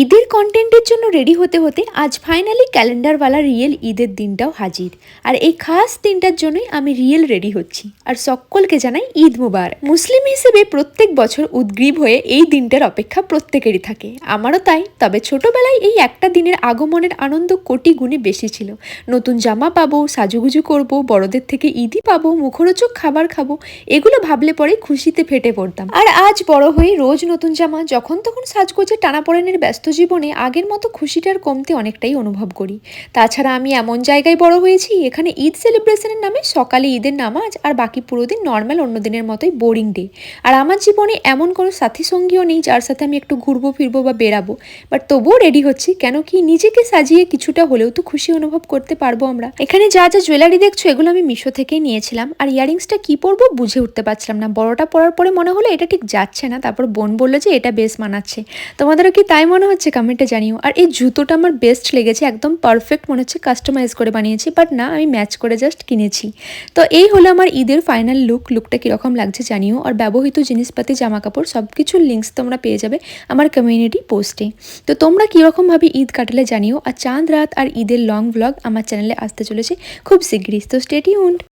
ঈদের কন্টেন্টের জন্য রেডি হতে হতে আজ ফাইনালি ক্যালেন্ডারওয়ালা রিয়েল ঈদের দিনটাও হাজির। আর এই খাস দিনটার জন্যই আমি রিয়েল রেডি হচ্ছি। আর সকলকে জানাই ঈদ মুবারক। মুসলিম হিসেবে প্রত্যেক বছর উদ্গ্রীব হয়ে এই দিনটার অপেক্ষা প্রত্যেকেরই থাকে। আমারও তাই, তবে ছোটবেলায় এই একটা দিনের আগমনের আনন্দ কোটি গুণে বেশি ছিল। নতুন জামা পাবো, সাজুগুজু করব, বড়দের থেকে ঈদই পাবো, মুখরোচক খাবার খাব, এগুলো ভাবলে পরে খুশিতে ফেটে পড়তাম। আর আজ বড় হয়ে রোজ নতুন জামা, যখন তখন সাজগোজে টানাপড়েনের ব্যস্ত জীবনে আগের মতো খুশিটার কমতে অনেকটাই অনুভব করি। তাছাড়া আমি এমন জায়গায় বড় হয়েছি, এখানে ঈদ সেলিব্রেশনের নামে সকালে ঈদের নামাজ আর বাকি পুরো দিন নর্মাল অন্য দিনের মতোই বোরিং ডে। আর আমার জীবনে এমন কোনো সাথী সঙ্গীও নেই যার সাথে আমি একটু ঘুরবো, ফিরবো বা বেরাবো বাট তবুও রেডি হচ্ছি, কেন কি নিজেকে সাজিয়ে কিছুটা হলেও তো খুশি অনুভব করতে পারব আমরা। এখানে যা যা জুয়েলারি দেখছ, এগুলো আমি মিশো থেকেই নিয়েছিলাম। আর ইয়ারিংসটা কি পরবো বুঝে উঠতে পারছিলাম না। বড়টা পরার পরে মনে হলো এটা ঠিক যাচ্ছে না। তারপর বোন বলল যে এটা বেশ মানাচ্ছে। তোমাদেরও কি তাই মনে হচ্ছে? কমেন্টে জানিও। আর এই জুতোটা আমার বেস্ট লেগেছে, একদম পারফেক্ট মনে হচ্ছে কাস্টমাইজ করে বানিয়েছি। বাট না, আমি ম্যাচ করে জাস্ট কিনেছি। তো এই হলো আমার ঈদের ফাইনাল লুক লুকটা কীরকম লাগছে জানিও। আর ব্যবহৃত জিনিসপাতি জামা কাপড় সব কিছুর লিঙ্কস তোমরা পেয়ে যাবে আমার কমিউনিটি পোস্টে তো তোমরা কীরকমভাবে ঈদ কাটালে জানিও। আর চাঁদ রাত আর ঈদের লং ব্লগ আমার চ্যানেলে আসতে চলেছে খুব শীঘ্রই তো স্টেটি